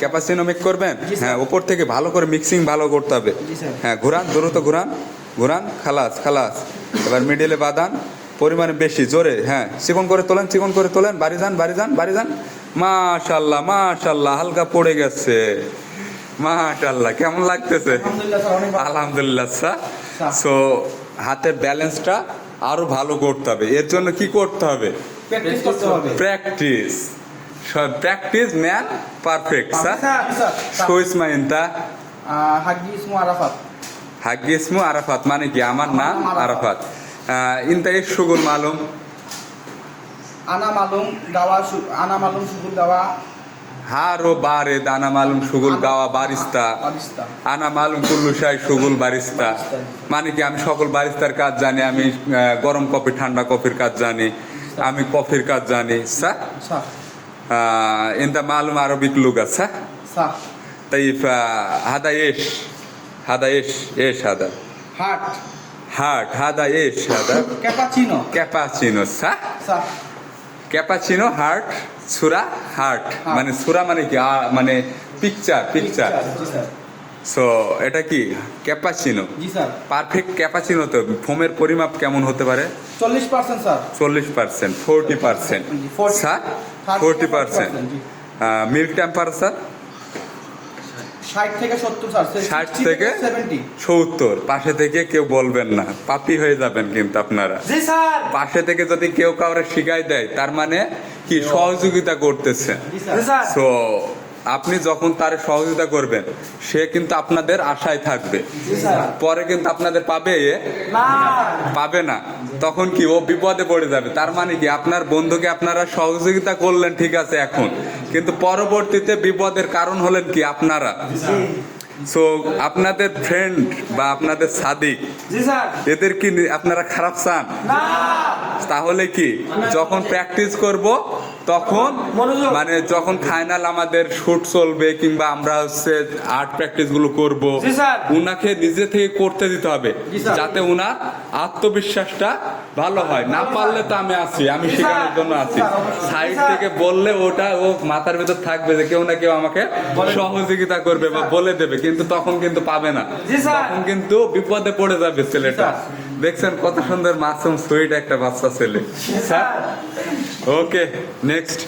ক্যাপাসিনো mix করবেন? হ্যাঁ উপর থেকে ভালো করে মিক্সিং ভালো করতে হবে। হ্যাঁ ঘুরান দ্রুত ঘুরান। ঘুরান খালাস খালাস। এবার মিডিলে বাঁধান। পরিমাণে বেশি জোরে হ্যাঁ চিকন করে তোলেন চিকন করে তোলেন। বাড়ি যান বাড়ি যান বাড়ি যান। মাশাল্লাহ মাশাল্লাহ হালকা পড়ে গেছে। মাশাল্লাহ কেমন লাগতেছে? আলহামদুলিল্লাহ স্যার। সো হাতের ব্যালেন্সটা আরও ভালো করতে হবে। এর জন্য কি করতে হবে? প্র্যাকটিস করতে হবে। Practice practice man perfect sir is my হাগি ইসমু আরাফাত। ismu Arafat. মানে কি আমার নাম আরাফাত। আরাফাত। ইনতা ইস সুগুল মালুম। আনা মালুম গাওয়া আনা মালুম সুগুল গাওয়া হারো বারে দানা মালুম সুগুল গাওয়া বারিস্তা। আনা মালুম কুল্লু শাই সুগুল বারিস্তা। মানে কি আমি সকল বারিস্তার কাজ জানি আমি গরম কফি ঠান্ডা কফির কাজ জানি আমি কফির কাজ জানি স্যার। স্যার ইনতা মালুম আরবিক লুগা স্যার স্যার طيب آه، هذا ايش؟ هذا ايش؟ ايش هذا؟ হাট هارد هذا ايش هذا؟ Cappuccino cappuccino صح؟ Sir cappuccino heart সুরা হার্ট Heart. মানে সুরা মানে কি আ, মানে পিকচার পিকচার জি স্যার সো এটা কি ক্যাপাচিনো জি স্যার পারফেক্ট ক্যাপাচিনো তো ফোমের পরিমাপ কেমন হতে পারে চল্লিশ পার্সেন্ট স্যার চল্লিশ পার্সেন্ট ফোরটি পার্সেন্ট জি, 40 sir 30 Forty percent. Milk temperature ষাট থেকে সত্তর স্যার 60 থেকে সত্তর। পাশে থেকে কেউ বলবেন না। পাপি হয়ে যাবেন কিন্তু আপনারা। পাশে থেকে যদি কেউ কাউরে শিখাই দেয় তার মানে কি সহযোগিতা করতেছে। তো সো আপনি যখন তার সহযোগিতা করবেন, সে কিন্তু আপনাদের আশায় থাকবে। পরে কিন্তু আপনাদের পাবে এ? পাবে না। তখন কি ও বিপদে পড়ে যাবে। তার মানে কি, আপনার বন্ধুকে আপনারা সহযোগিতা করলেন, ঠিক আছে, এখন। কিন্তু পরবর্তীতে বিপদের কারণ হলেন কি, আপনারা? সো আপনাদের ফ্রেন্ড বা আপনাদের সাদিক, এদের কি আপনারা খারাপ চান? তাহলে কি, যখন প্র্যাকটিস করব তখন মানে যখন ফাইনাল আমাদের শুট চলবে কিংবা আমরা হচ্ছে আর্ট প্র্যাকটিসগুলো করব উনাকে নিজে থেকে করতে দিতে হবে যাতে উনার আত্মবিশ্বাসটা ভালো হয়। না পারলে তো আমি আছি আমি শেখানোর জন্য আছি। সাইড থেকে বললে ওটা ও মাথার ভিতর থাকবে যে কেউ না কেউ আমাকে সহযোগিতা করবে বা বলে দেবে কিন্তু তখন কিন্তু পাবে না। তখন কিন্তু বিপদে পড়ে যাবে ছেলেটা। দেখছেন কত সুন্দর মাসুম সুইট একটা বাচ্চা ছেলে। Okay next